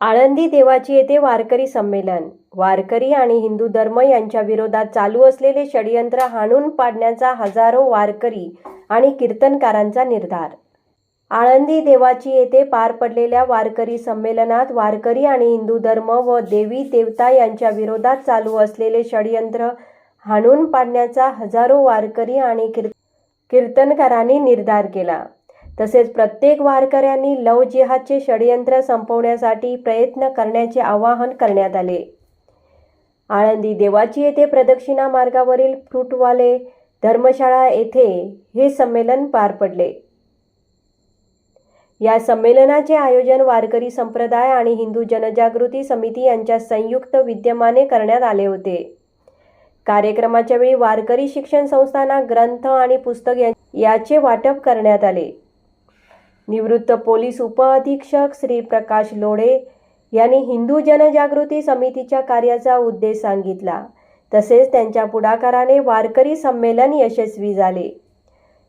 आळंदी देवाची येथे वारकरी संमेलन. वारकरी आणि हिंदू धर्म यांच्या विरोधात चालू असलेले षडयंत्र हाणून पाडण्याचा हजारो वारकरी आणि कीर्तनकारांचा निर्धार. आळंदी देवाची येथे पार पडलेल्या वारकरी संमेलनात वारकरी आणि हिंदू धर्म व देवी देवता यांच्या विरोधात चालू असलेले षडयंत्र हाणून पाडण्याचा हजारो वारकरी आणि कीर् कीर्तनकारांनी निर्धार केला. तसेच प्रत्येक वारकऱ्यांनी लव जिहादचे षडयंत्र संपवण्यासाठी प्रयत्न करण्याचे आवाहन करण्यात आले. आळंदी देवाची येथे प्रदक्षिणा मार्गावरील फ्रूटवाले धर्मशाळा येथे हे संमेलन पार पडले. या संमेलनाचे आयोजन वारकरी संप्रदाय आणि हिंदू जनजागृती समिती यांच्या संयुक्त विद्यमाने करण्यात आले होते. कार्यक्रमाच्या वेळी वारकरी शिक्षण संस्थांना ग्रंथ आणि पुस्तक याचे वाटप करण्यात आले. निवृत्त पोलीस उपअधीक्षक श्री प्रकाश लोडे यांनी हिंदू जनजागृती समितीच्या कार्याचा उद्देश सांगितला. तसेच त्यांच्या पुढाकाराने वारकरी संमेलन यशस्वी झाले.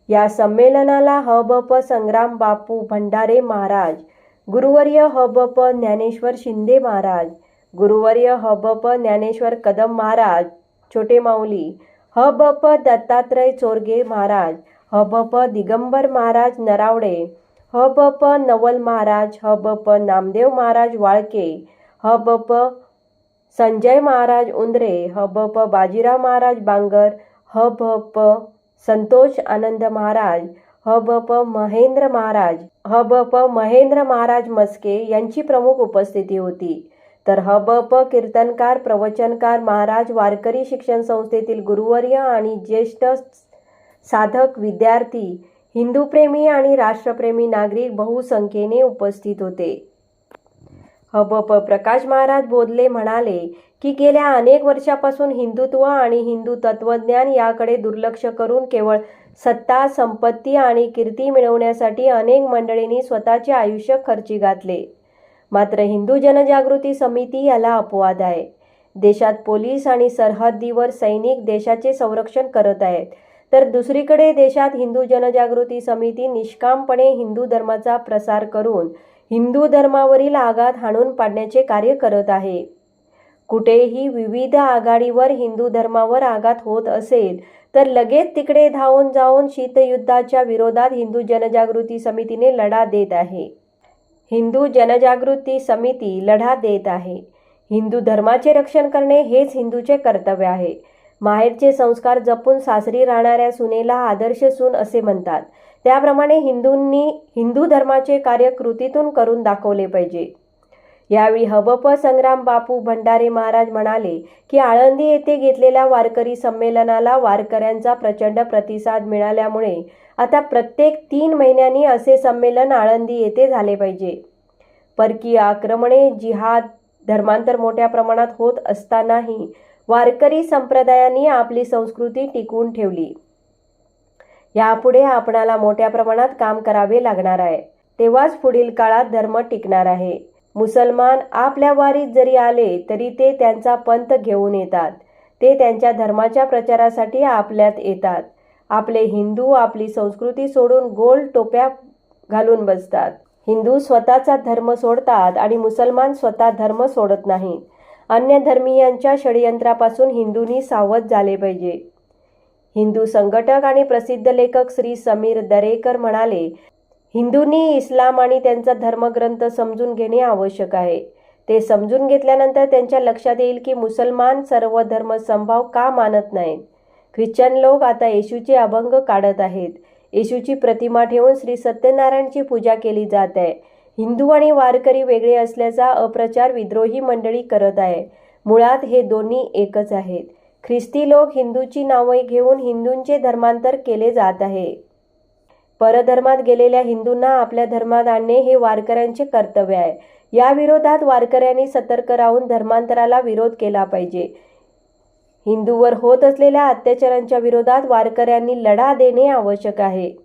या संमेलनाला हबप संग्राम बापू भंडारे महाराज गुरुवर्य हबप ज्ञानेश्वर शिंदे महाराज गुरुवर्य हबप ज्ञानेश्वर कदम महाराज छोटे माऊली हबप दत्तात्रय चोरगे महाराज हबप दिगंबर महाराज नरावडे हबप नवल महाराज हबप नामदेव महाराज वाळके हबप संजय महाराज उंदरे हबप बाजीराव महाराज बांगर हबप संतोष आनंद महाराज हबप महेंद्र महाराज हबप महेंद्र महाराज मस्के यांची प्रमुख उपस्थिती होती. तर हबप कीर्तनकार प्रवचनकार महाराज वारकरी शिक्षण संस्थेतील गुरुवर्य आणि ज्येष्ठ साधक विद्यार्थी हिंदूप्रेमी आणि राष्ट्रप्रेमी नागरिक बहुसंख्येने उपस्थित होते. हबप प्रकाश महाराज बोधले म्हणाले की गेल्या अनेक वर्षापासून हिंदुत्व आणि हिंदू तत्वज्ञान याकडे दुर्लक्ष करून केवळ सत्ता संपत्ती आणि कीर्ती मिळवण्यासाठी अनेक मंडळींनी स्वतःचे आयुष्य खर्ची घातले. मात्र हिंदू जनजागृती समिती याला अपवाद आहे. देशात पोलीस आणि सरहद्दीवर सैनिक देशाचे संरक्षण करत आहेत. तर दुसरीकडे देशात हिंदू जनजागृती समिती निष्कामपणे हिंदू धर्माचा प्रसार करून हिंदू धर्मावरील आघात हाणून पाडण्याचे कार्य करत आहे. कुठेही विविध आघाडीवर हिंदू धर्मावर आघात होत असेल तर लगेच तिकडे धावून जाऊन शीतयुद्धाच्या विरोधात हिंदू जनजागृती समितीने लढा देत आहे. हिंदू जनजागृती समिती लढा देत आहे. हिंदू धर्माचे रक्षण करणे हेच हिंदूचे कर्तव्य आहे. माहेरचे संस्कार जपून सासरी राहणाऱ्या सुनेला आदर्श सून असे म्हणतात. त्याप्रमाणे हिंदूंनी हिंदू धर्माचे कार्य कृतीतून करून दाखवले पाहिजे. यावेळी हबप संग्राम बापू भंडारे महाराज म्हणाले की आळंदी येथे घेतलेल्या वारकरी संमेलनाला वारकऱ्यांचा प्रचंड प्रतिसाद मिळाल्यामुळे आता प्रत्येक तीन महिन्यांनी असे संमेलन आळंदी येथे झाले पाहिजे. परकीय आक्रमणे जिहाद धर्मांतर मोठ्या प्रमाणात होत असतानाही वारकरी संप्रदायांनी आपली संस्कृती टिकवून ठेवली. यापुढे आपणाला मोठ्या प्रमाणात काम करावे लागणार आहे. तेव्हाच पुढील काळात धर्म टिकणार आहे. मुसलमान आपल्या वारीत जरी आले तरी ते त्यांचा पंथ घेऊन येतात. ते त्यांच्या धर्माच्या प्रचारासाठी आपल्यात येतात. आपले हिंदू आपली संस्कृती सोडून गोल टोप्या घालून बसतात. हिंदू स्वतःचा धर्म सोडतात आणि मुसलमान स्वतः धर्म सोडत नाहीत. अन्य धर्मीयांच्या षडयंत्रापासून हिंदूंनी सावध झाले पाहिजे. हिंदू संघटक आणि प्रसिद्ध लेखक श्री समीर दरेकर म्हणाले हिंदूंनी इस्लाम आणि त्यांचा धर्मग्रंथ समजून घेणे आवश्यक आहे. ते समजून घेतल्यानंतर त्यांच्या लक्षात येईल की मुसलमान सर्व धर्म संभाव का मानत नाहीत. ख्रिश्चन लोक आता येशूचे अभंग काढत आहेत. येशूची प्रतिमा ठेवून श्री सत्यनारायणची पूजा केली जात आहे. हिंदू आणि वारकरी वेगळे असल्याचा अप्रचार विद्रोही मंडळी करत आहे. मुळात हे दोन्ही एकच आहेत. ख्रिस्ती लोक हिंदूची नावे घेऊन हिंदूंचे धर्मांतर केले जात आहे. परधर्मात गेलेल्या हिंदूंना आपल्या धर्मात आणणे हे वारकऱ्यांचे कर्तव्य आहे. या विरोधात वारकऱ्यांनी सतर्क राहून धर्मांतराला विरोध केला पाहिजे. हिंदूवर होत असलेल्या अत्याचारांच्या विरोधात वारकऱ्यांनी लढा देणे आवश्यक आहे.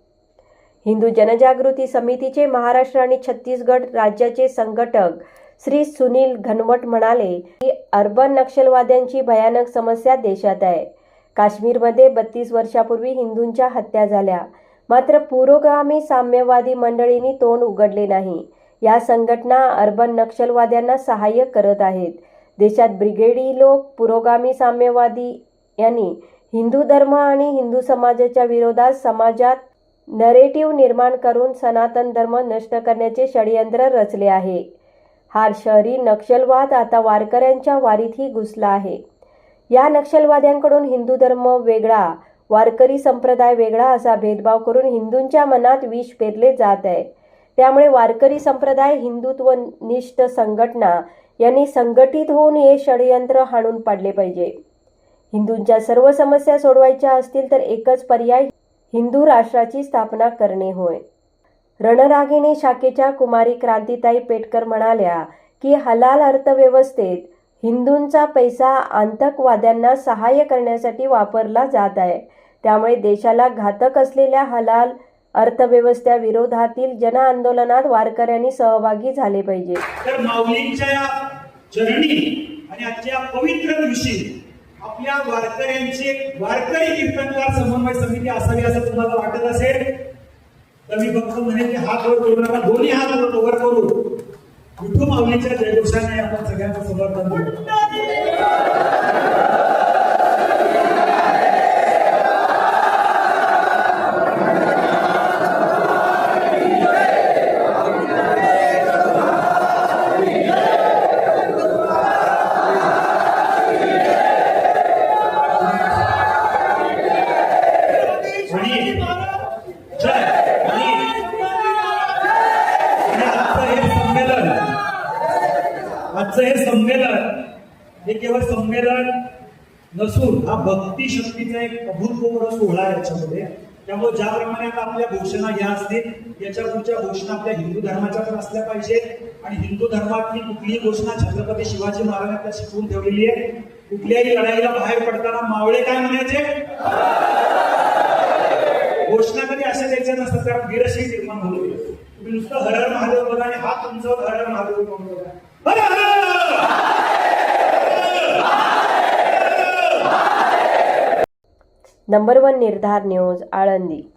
हिंदू जनजागृती समितीचे महाराष्ट्र आणि छत्तीसगड राज्याचे संघटक श्री सुनील घनवट म्हणाले की अर्बन नक्षलवाद्यांची भयानक समस्या देशात आहे. काश्मीरमध्ये बत्तीस वर्षापूर्वी हिंदूंच्या हत्या झाल्या. मात्र पुरोगामी साम्यवादी मंडळींनी तोंड उघडले नाही. या संघटना अर्बन नक्षलवाद्यांना सहाय्य करत आहेत. देशात ब्रिगेडी लोक पुरोगामी साम्यवादी यांनी हिंदू धर्म आणि हिंदू समाजाच्या विरोधात समाजात नरेटिव्ह निर्माण करून सनातन धर्म नष्ट करण्याचे षडयंत्र रचले आहे. हा शहरी नक्षलवाद आता वारकऱ्यांच्या वारीतही घुसला आहे. या नक्षलवाद्यांकडून हिंदू धर्म वेगळा वारकरी संप्रदाय वेगळा असा भेदभाव करून हिंदूंच्या मनात विष पेरले जात आहे. त्यामुळे वारकरी संप्रदाय हिंदुत्व निष्ठ संघटना यांनी संघटित होऊन हे षडयंत्र हाणून पाडले पाहिजे. हिंदूंच्या सर्व समस्या सोडवायच्या असतील तर एकच पर्याय हिंदू राष्ट्राची स्थापना करणे होय. रणरागिणी शाखेच्या कुमारी क्रांतीताई पेटकर म्हणाल्या की हलाल अर्थव्यवस्थेत हिंदूंचा पैसा आतंकवाद्यांना सहाय्य करण्यासाठी वापरला जात आहे. त्यामुळे देशाला घातक असलेल्या हलाल अर्थव्यवस्थेविरोधातील जनआंदोलनात वारकऱ्यांनी सहभागी झाले पाहिजे. तर माऊलींच्या चरणी आणि आजच्या पवित्र दिवशी आपल्या वारकऱ्यांची वारकरी कीर्तनकार समन्वय समिती असावी असं तुम्हाला वाटत असेल तर मी फक्त म्हणे की हात वर करू नका दोन्ही हात वर वर करू. विठू मावलीच्या जयघोषाने आपण सगळ्यांचं समर्थन करू आणि जय आणि आणि आजचं हे संमेलन आजचं हे संमेलन हे केवळ संमेलन नसून हा भक्ती शक्तीचा एक अभूतपूर्व सोहळा आहे याच्यामध्ये. त्यामुळे ज्याप्रमाणे आता आपल्या घोषणा ह्या असतील याच्या पुढच्या घोषणा आपल्या हिंदू धर्माच्या पण असल्या पाहिजेत. आणि हिंदू धर्मातली कुठलीही घोषणा छत्रपती शिवाजी महाराजांना शिकवून ठेवलेली आहे. कुठल्याही लढाईला बाहेर पडताना मावळे काय म्हणायचे? घोषणा कधी अशा द्यायच्या नसतात कारण वीरशी निर्माण होऊ तुम्ही नुसतं हर महादेव बघा आणि हा तुमचं हर महादेव बघा. Number one Nirdhar news Alandi.